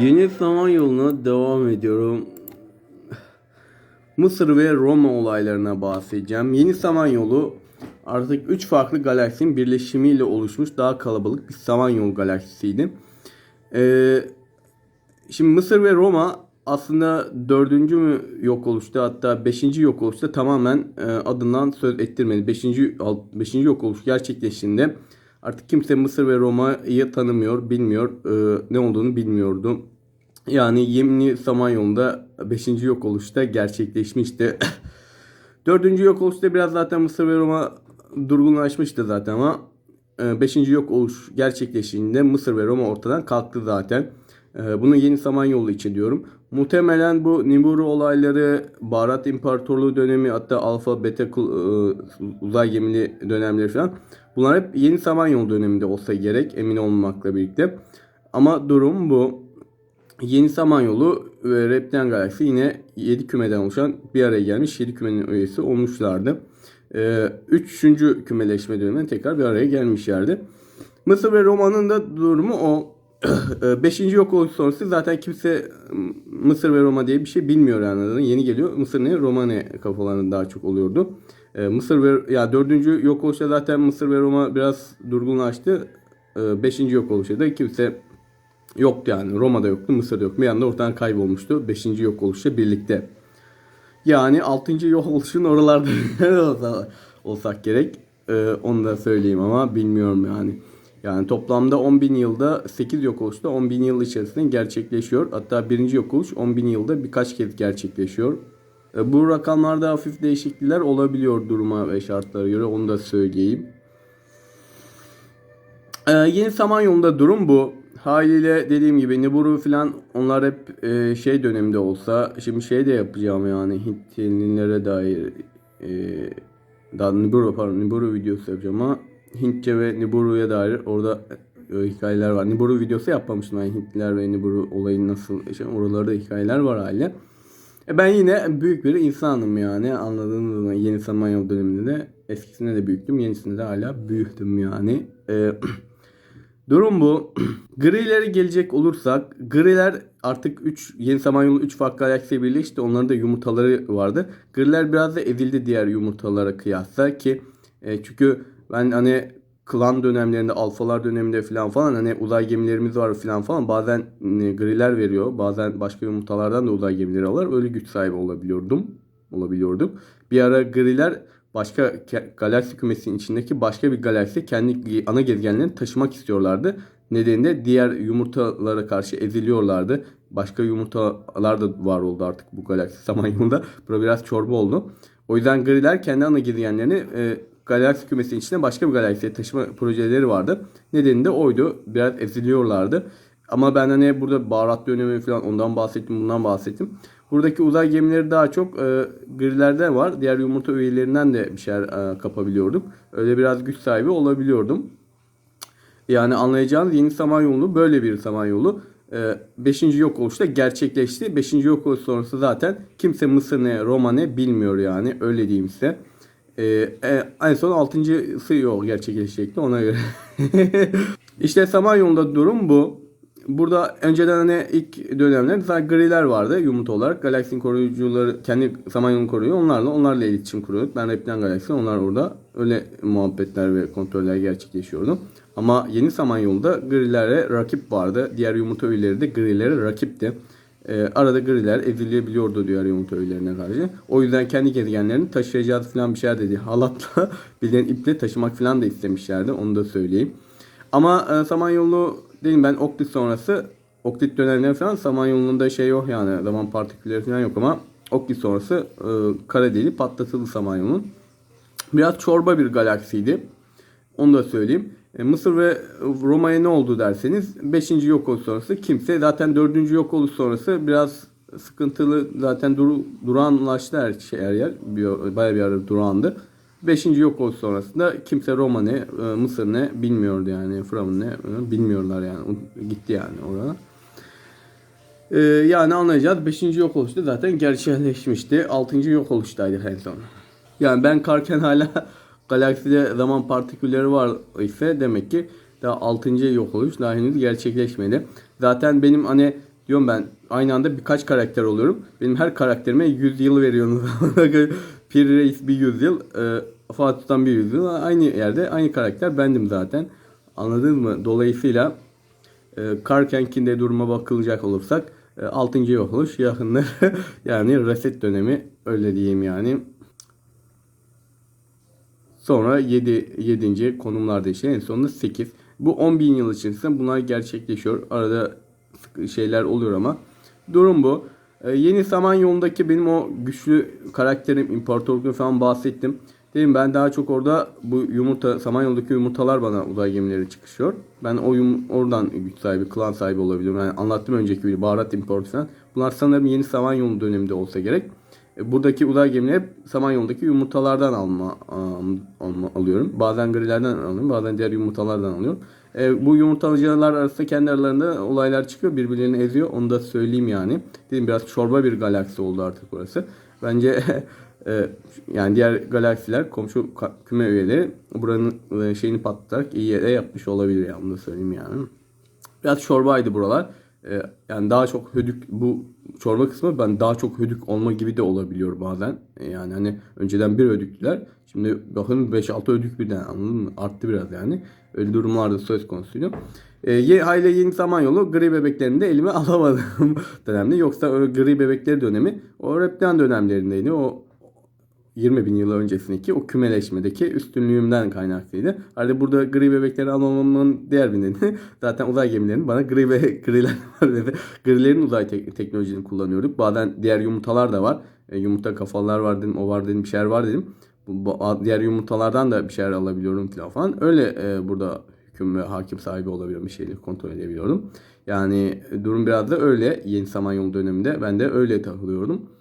Yeni zaman yoluna devam ediyorum. Mısır ve Roma olaylarına bahsedeceğim. Yeni Samanyolu artık 3 farklı galaksinin birleşimiyle oluşmuş daha kalabalık bir Samanyolu galaksisiydi. Ee, şimdi Mısır ve Roma aslında dördüncü mü yok oluştu hatta beşinci yok oluşta tamamen e, adından söz ettirmedi. Beşinci, al- beşinci yok oluş gerçekleştiğinde artık kimse Mısır ve Roma'yı tanımıyor, bilmiyor, e, ne olduğunu bilmiyordu. Yani Yemni Samanyolu'nda 5. yok oluşta gerçekleşmişti. Dördüncü yok oluşta biraz zaten Mısır ve Roma durgunlaşmıştı zaten ama 5. yok oluş gerçekleştiğinde Mısır ve Roma ortadan kalktı zaten. E, Bunu yeni Samanyolu için diyorum. Muhtemelen bu Nibiru olayları, Baharat İmparatorluğu dönemi hatta Alfa, Beta e, uzay gemili dönemleri falan. Bunlar hep yeni Samanyolu döneminde olsa gerek emin olmamakla birlikte. Ama durum bu. Yeni Samanyolu ve Reptilen Galaksi yine 7 kümeden oluşan bir araya gelmiş 7 kümenin üyesi olmuşlardı. Ee, üçüncü kümeleşme döneminde tekrar bir araya gelmişlerdi. Mısır ve Roma'nın da durumu o. Ee, Beşinci yok oluş sonrası zaten kimse Mısır ve Roma diye bir şey bilmiyor yani. Yeni geliyor. Mısır ne Roma ne kafalarında daha çok oluyordu. Ee, Mısır ve ya dördüncü yok oluşta zaten Mısır ve Roma biraz durgunlaştı. Ee, Beşinci yok oluşta da kimse yoktu yani. Roma'da yoktu, Mısır'da yoktu. Bir anda ortadan kaybolmuştu. Beşinci yok oluşla birlikte. Yani altıncı yok oluşun oralarda olsa- olsak gerek. Ee, onu da söyleyeyim ama bilmiyorum yani. Yani toplamda 10 bin yılda 8 yok oluşta 10 bin yıl içerisinde gerçekleşiyor. Hatta birinci yok oluş 10 bin yılda birkaç kez gerçekleşiyor. Ee, bu rakamlarda hafif değişiklikler olabiliyor duruma ve şartlara göre onu da söyleyeyim. Ee, yeni Samanyolu'nda durum bu. Haliyle dediğim gibi Nibiru falan onlar hep e, şey döneminde olsa şimdi şey de yapacağım yani Hintlilere dair e, daha Nibiru pardon Nibiru videosu yapacağım ama Hintçe ve Nibiru'ya dair orada e, hikayeler var. Nibiru videosu yapmamıştım yani Hintliler ve Nibiru olayı nasıl işte oralarda hikayeler var haliyle. E ben yine büyük bir insanım yani anladığınız zaman yeni Samanyolu döneminde de eskisinde de büyüktüm yenisinde de hala büyüktüm yani. E, Durum bu. Grilere gelecek olursak griler artık 3 yeni Samanyolu 3 farklı galaksiye birleşti. Onların da yumurtaları vardı. Griler biraz da ezildi diğer yumurtalara kıyasla ki e, çünkü ben hani klan dönemlerinde alfalar döneminde falan falan hani uzay gemilerimiz var falan falan bazen e, griler veriyor. Bazen başka yumurtalardan da uzay gemileri alır. Öyle güç sahibi olabiliyordum. Olabiliyorduk. Bir ara griler başka galaksi kümesinin içindeki başka bir galaksi kendi ana gezegenlerini taşımak istiyorlardı. Nedeni de diğer yumurtalara karşı eziliyorlardı. Başka yumurtalar da var oldu artık bu galaksi samanyolunda. Burada biraz çorba oldu. O yüzden griler kendi ana gezegenlerini e, galaksi kümesinin içine başka bir galaksiye taşıma projeleri vardı. Nedeni de oydu. Biraz eziliyorlardı. Ama ben hani burada baharat dönemi falan ondan bahsettim, bundan bahsettim. Buradaki uzay gemileri daha çok e, grilerde var. Diğer yumurta üyelerinden de bir şeyler e, kapabiliyordum. Öyle biraz güç sahibi olabiliyordum. Yani anlayacağınız yeni Samanyolu böyle bir Samanyolu. 5. yok oluşta gerçekleşti. 5. yok oluş sonrası zaten kimse Mısır ne Roma ne bilmiyor yani öyle diyeyim size. Ee, e, en son 6.sı yok gerçekleşecekti ona göre. işte Samanyolu'da durum bu. Burada önceden hani ilk dönemler zaten griler vardı yumurta olarak. Galaksinin koruyucuları kendi Samanyolu'nu koruyor. Onlarla onlarla iletişim kuruyorduk. Ben Reptilen Galaksi onlar orada öyle muhabbetler ve kontroller gerçekleşiyordu. Ama yeni Samanyolu'da grilere rakip vardı. Diğer yumurta üyeleri de grilere rakipti. Ee, arada griler ezilebiliyordu diğer yumurta üyelerine karşı. O yüzden kendi gezegenlerini taşıyacağız falan bir şeyler dedi. Halatla bildiğin iple taşımak falan da istemişlerdi. Onu da söyleyeyim. Ama e, Samanyolu dedim ben Oktit sonrası Oktit dönemleri falan Samanyolu'nda şey yok yani zaman partikülleri falan yok ama Oktit sonrası e, kara deliği patlatıldı Samanyolu'nun. Biraz çorba bir galaksiydi. Onu da söyleyeyim. E, Mısır ve Roma'ya ne oldu derseniz 5. yok oluş sonrası kimse zaten 4. yok oluş sonrası biraz sıkıntılı zaten duru, durağanlaştı her şey her yer. Bir, bayağı bir ara durağandı. 5. yok oluş sonrasında kimse Roma ne, e, Mısır ne bilmiyordu yani. Firavun ne e, bilmiyorlar yani. Gitti yani orada. E, yani anlayacağız 5. yok oluşta zaten gerçekleşmişti. 6. yok oluştaydı en son. Yani ben karken hala galakside zaman partikülleri var ise demek ki daha 6. yok oluş daha henüz gerçekleşmedi. Zaten benim hani Diyorum ben aynı anda birkaç karakter oluyorum. Benim her karakterime 100 yıl veriyorsunuz. Pir Reis bir 100 yıl. E, Fatih Sultan bir 100 yıl. Aynı yerde aynı karakter bendim zaten. Anladın mı? Dolayısıyla e, Karkenk'inde duruma bakılacak olursak e, 6. yok oluş yakındır. yani reset dönemi öyle diyeyim yani. Sonra 7 7. konumlarda işte en sonunda 8. Bu 10 bin yıl içerisinde bunlar gerçekleşiyor. Arada şeyler oluyor ama durum bu. Ee, yeni Samanyolu'ndaki benim o güçlü karakterim, imparatorluğu falan bahsettim. Dedim ben daha çok orada bu yumurta, Samanyolu'daki yumurtalar bana uzay gemileri çıkışıyor. Ben o yum, oradan güç sahibi, klan sahibi olabiliyorum. Yani anlattım önceki bir baharat importu falan. Bunlar sanırım yeni Samanyolu döneminde olsa gerek. E, Buradaki uzay gemileri hep Samanyolu'daki yumurtalardan alma, alma- alıyorum. Bazen grilerden alıyorum, bazen diğer yumurtalardan alıyorum. E, bu yumurtacılar arasında kendi aralarında olaylar çıkıyor, birbirlerini eziyor. Onu da söyleyeyim yani. Dedim biraz çorba bir galaksi oldu artık burası. Bence e, yani diğer galaksiler, komşu küme üyeleri buranın e, şeyini patlatarak iyi yere yapmış olabilir yani. Onu da söyleyeyim yani. Biraz çorbaydı buralar. Ee, yani daha çok hödük bu çorba kısmı ben daha çok hödük olma gibi de olabiliyor bazen. Ee, yani hani önceden bir hödüktüler. Şimdi bakın 5-6 hödük birden anladın mı? Arttı biraz yani. Öyle durumlarda söz konusuydu. Ee, ye, Hayli Yeni Samanyolu gri bebeklerini de elime alamadım dönemde. Yoksa o gri bebekleri dönemi o reptilen dönemlerindeydi. O 20 bin yıl öncesindeki o kümeleşmedeki üstünlüğümden kaynaklıydı. Arada burada gri bebekleri almamamın diğer bir nedeni zaten uzay gemilerinin bana gri ve griler var dedi. Grilerin uzay te- teknolojisini kullanıyorduk. Bazen diğer yumurtalar da var. E, yumurta kafalar var dedim, o var dedim, bir şeyler var dedim. Bu, bu- diğer yumurtalardan da bir şeyler alabiliyorum falan. Öyle e, burada hüküm ve hakim sahibi olabiliyorum bir şeyleri kontrol edebiliyorum. Yani durum biraz da öyle. Yeni Samanyolu döneminde ben de öyle takılıyordum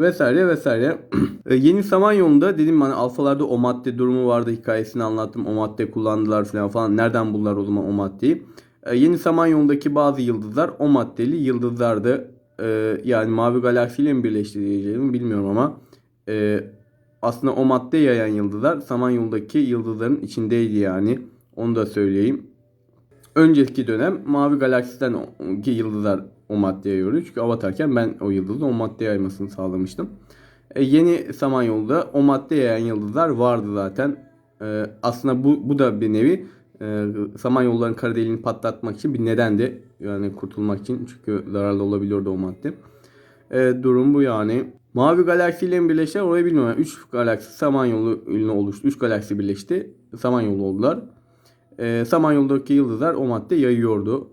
vesaire vesaire. E, Yeni Samanyolu'nda dedim hani alfalarda o madde durumu vardı hikayesini anlattım. O madde kullandılar falan falan. Nereden buldular o zaman o maddeyi? E, Yeni Samanyolu'ndaki bazı yıldızlar o maddeli yıldızlardı. E, yani Mavi Galaksi ile mi birleşti diyeceğimi bilmiyorum ama aslında o madde yayan yıldızlar Samanyolu'daki yıldızların içindeydi yani. Onu da söyleyeyim. Önceki dönem Mavi Galaksiden yıldızlar o maddeye yayıyordu. Çünkü Avatar'ken ben o yıldızın o maddeye yaymasını sağlamıştım. E, yeni Samanyolu'da o madde yayan yıldızlar vardı zaten. E, aslında bu, bu da bir nevi e, Samanyoluların kara deliğini patlatmak için bir nedendi. Yani kurtulmak için. Çünkü zararlı olabiliyordu o madde. E, durum bu yani. Mavi galaksi ile mi birleştiler orayı bilmiyorum. 3 galaksi Samanyolu ile oluştu. 3 galaksi birleşti. Samanyolu oldular. E, Samanyolu'daki yıldızlar o madde yayıyordu.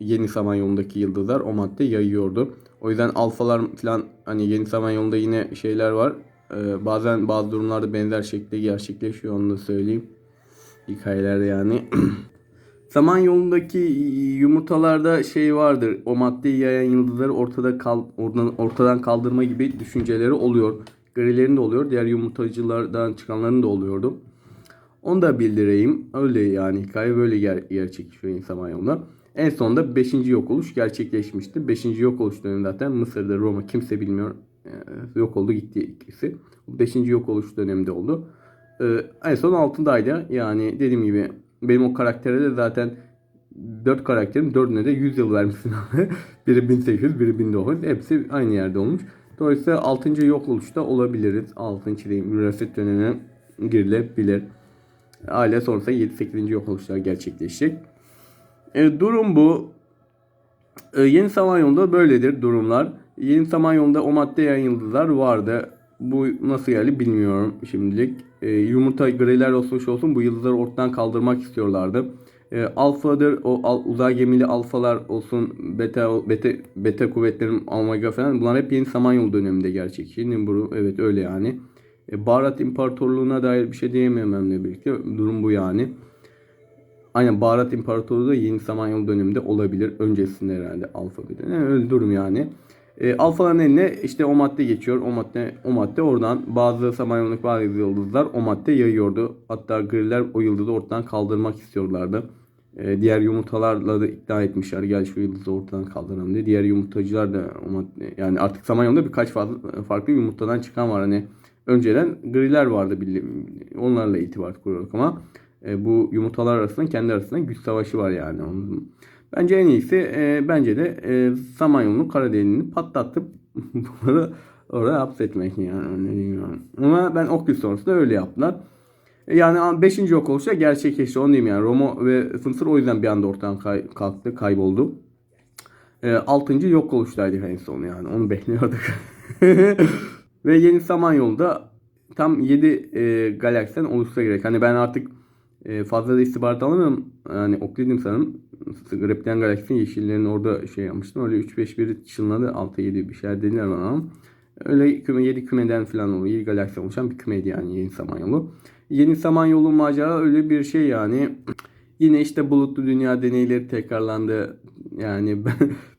Yeni Samanyolu'ndaki yıldızlar o madde yayıyordu. O yüzden alfalar falan hani Yeni Samanyolu'da yine şeyler var. E, bazen bazı durumlarda benzer şekilde gerçekleşiyor onu da söyleyeyim. Hikayelerde yani. Samanyolu'ndaki yumurtalarda şey vardır. O maddeyi yayan yıldızları ortada kal, oradan, ortadan kaldırma gibi düşünceleri oluyor. Grilerin de oluyor. Diğer yumurtacılardan çıkanların da oluyordu. Onu da bildireyim. Öyle yani hikaye böyle ger gerçekleşiyor insan Samanyolu'da. En sonunda 5. yok oluş gerçekleşmişti. 5. yok oluş dönemi zaten Mısır'da Roma kimse bilmiyor. Ee, yok oldu gitti ikisi. 5. yok oluş döneminde oldu. Ee, en son altındaydı. Yani dediğim gibi benim o karaktere de zaten 4 karakterim 4'üne de 100 yıl vermişsin abi. biri 1800, biri 1900. Hepsi aynı yerde olmuş. Dolayısıyla 6. yok oluşta olabiliriz. 6. diyeyim. Reset dönemine girilebilir. Aile sonrasında 7-8. yok oluşlar gerçekleşecek. E, durum bu. E, Yeni Samanyolu'da böyledir durumlar. Yeni Samanyolu'da o madde yayan yıldızlar vardı. Bu nasıl geldi bilmiyorum şimdilik. E, yumurta griler olsun şu olsun bu yıldızları ortadan kaldırmak istiyorlardı. E, alfadır o al, uzay gemili alfalar olsun beta beta beta kuvvetlerin omega falan bunlar hep yeni Samanyolu döneminde gerçekleşiyor. Bu evet öyle yani. E, Baharat İmparatorluğu'na dair bir şey diyemememle birlikte durum bu yani. Aynen Baharat İmparatorluğu da Yeni Samanyolu döneminde olabilir. Öncesinde herhalde alfa bir de. Öyle durum yani. E, alfaların eline işte o madde geçiyor. O madde o madde oradan bazı Samanyolu'daki bazı yıldızlar o madde yayıyordu. Hatta griler o yıldızı ortadan kaldırmak istiyorlardı. E, diğer yumurtalarla da ikna etmişler. Gel şu yıldızı ortadan kaldıralım diye. Diğer yumurtacılar da o madde, yani artık Samanyolu'da birkaç fazla, farklı yumurtadan çıkan var. Hani önceden griler vardı. bildiğim- Onlarla itibat kuruyorduk ama e, bu yumurtalar arasında kendi arasında güç savaşı var yani. Bence en iyisi e, bence de e, Samanyolu'nun kara patlatıp bunları oraya hapsetmek yani. Ama ben Oculus sonrasında öyle yaptılar. E, Yani 5. yok oluşa gerçekleşti onu diyeyim yani. Romo ve Fınsır o yüzden bir anda ortadan kay- kalktı, kayboldu. E, 6. yok oluştaydık en son yani. Onu bekliyorduk. ve yeni Samanyolu'da tam 7 e, galaksin oluşsa gerek. Hani ben artık e, fazla da istihbarat alamıyorum. Yani Oklid'im sanırım. Reptilen Galaksinin yeşillerin orada şey yapmıştım. Öyle 3-5-1 çınladı. 6-7 bir şeyler dediler bana. Öyle küme, 7 kümeden falan oluyor. 7 galaksi oluşan bir kümeydi yani Yeni Samanyolu. Yeni Samanyolu macera öyle bir şey yani. Yine işte bulutlu dünya deneyleri tekrarlandı. Yani ben,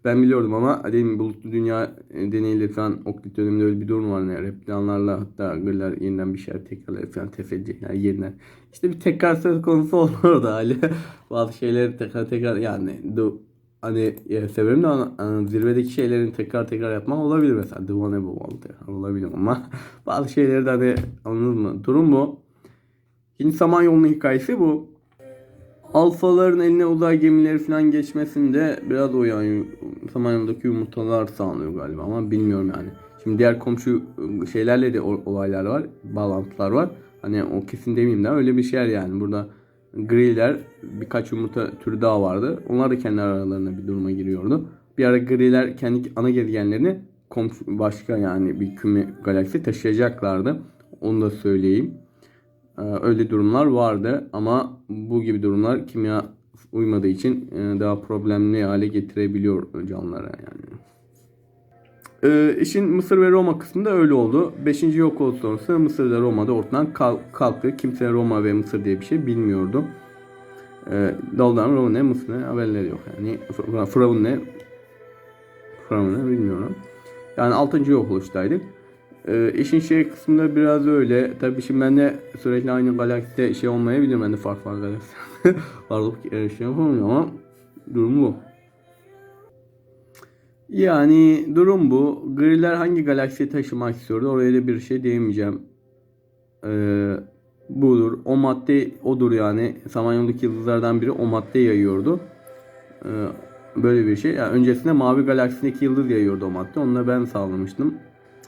ben biliyordum ama dediğim bulutlu dünya e, deneyleri falan Oklit döneminde öyle bir durum var. Yani reptilanlarla hatta gırlar yeniden bir şeyler tekrarlar falan test edecekler yeniden. İşte bir tekrar söz konusu oldu orada hali. Bazı şeyleri tekrar tekrar yani du, hani ya severim de ana zirvedeki şeylerin tekrar tekrar yapmak olabilir mesela. The One Above All olabilir ama bazı şeyleri de hani anladın mı? Durum bu. Şimdi Samanyolu'nun hikayesi bu. Alfaların eline uzay gemileri falan geçmesinde biraz o yani Samanyolu'daki yumurtalar sağlıyor galiba ama bilmiyorum yani. Şimdi diğer komşu ıı, şeylerle de olaylar var, bağlantılar var. Hani o kesin demeyeyim de öyle bir şeyler yani. Burada griler birkaç yumurta türü daha vardı. Onlar da kendi aralarında bir duruma giriyordu. Bir ara griler kendi ana gezegenlerini komşu başka yani bir küme galaksi taşıyacaklardı. Onu da söyleyeyim. Ee, öyle durumlar vardı ama bu gibi durumlar kimya uymadığı için e, daha problemli hale getirebiliyor canlılara yani. Ee, işin Mısır ve Roma kısmında öyle oldu. 5. yok oldu sonrası Mısır ve Roma'da ortadan kal- kalktı. Kimse Roma ve Mısır diye bir şey bilmiyordu. Ee, Daldan Roma ne Mısır ne haberleri yok yani. Firavun ne Firavun ne bilmiyorum. Yani 6. yok oluştaydık. Ee, işin şey kısmında biraz öyle. Tabii şimdi ben de sürekli aynı galakside şey olmayabilir. Ben de farklı farklı galaksi varlık e, şey yapamıyorum ama durum bu. Yani durum bu. Griler hangi galaksiye taşımak istiyordu? Oraya da bir şey diyemeyeceğim. Ee, budur. O madde odur yani. Samanyolu'daki yıldızlardan biri o madde yayıyordu. Ee, böyle bir şey. Yani öncesinde Mavi Galaksindeki yıldız yayıyordu o madde. Onu da ben sağlamıştım.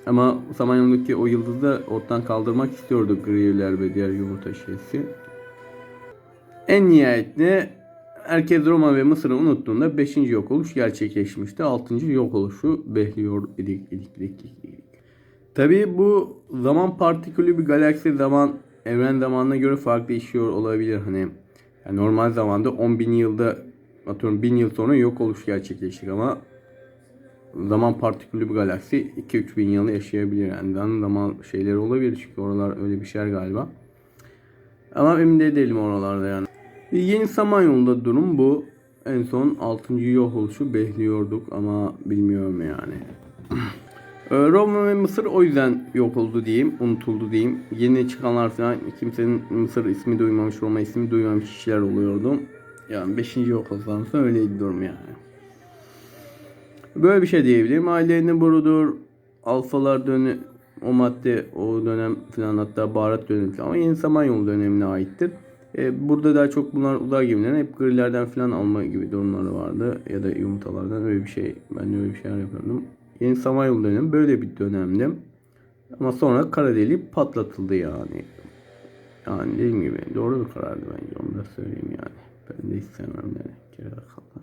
Ama Samanyolu'daki o yıldızı da ortadan kaldırmak istiyordu griler ve diğer yumurta şeysi. En nihayetinde herkes Roma ve Mısır'ı unuttuğunda 5. yok oluş gerçekleşmişti. 6. yok oluşu bekliyor idik idik idik idik. Tabii bu zaman partikülü bir galaksi zaman evren zamanına göre farklı işliyor olabilir. Hani yani normal zamanda 10 bin yılda atıyorum 1000 yıl sonra yok oluş gerçekleşecek ama zaman partikülü bir galaksi 2-3 bin yıl yaşayabilir. Yani zaman- zaman şeyleri olabilir çünkü oralar öyle bir şeyler galiba. Ama emin de değilim oralarda yani. Yeni Samanyolu'da durum bu. En son 6. yok oluşu bekliyorduk ama bilmiyorum yani. Ee, Roma ve Mısır o yüzden yok oldu diyeyim, unutuldu diyeyim. Yeni çıkanlar falan kimsenin Mısır ismi duymamış, Roma ismi duymamış kişiler oluyordu. Yani 5. yok olsansa öyleydi durum yani. Böyle bir şey diyebilirim. Ailenin burudur. Alfalar dönemi o madde o dönem falan hatta baharat dönemi ama yeni Samanyolu dönemine aittir. E, burada daha çok bunlar uzay gemilerine hep grilerden falan alma gibi durumları vardı. Ya da yumurtalardan öyle bir şey. Ben de öyle bir şeyler yapıyordum. Yeni Samanyolu dönemi böyle bir dönemdi. Ama sonra kara deliği patlatıldı yani. Yani dediğim gibi doğru bir karardı bence onu da söyleyeyim yani. Ben de istemem yani. Geri kalanlar.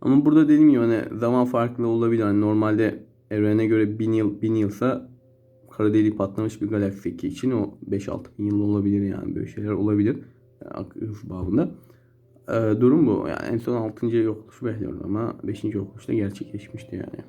Ama burada dediğim gibi hani zaman farklı olabilir. Hani normalde evrene göre 1000 yıl 1000 yılsa kara deliği patlamış bir galaksi için o 5-6 bin yıl olabilir yani böyle şeyler olabilir. Yani babında. Ee, durum bu. Yani en son 6. yok oluşu bekliyordu ama 5. yok oluşu da gerçekleşmişti yani.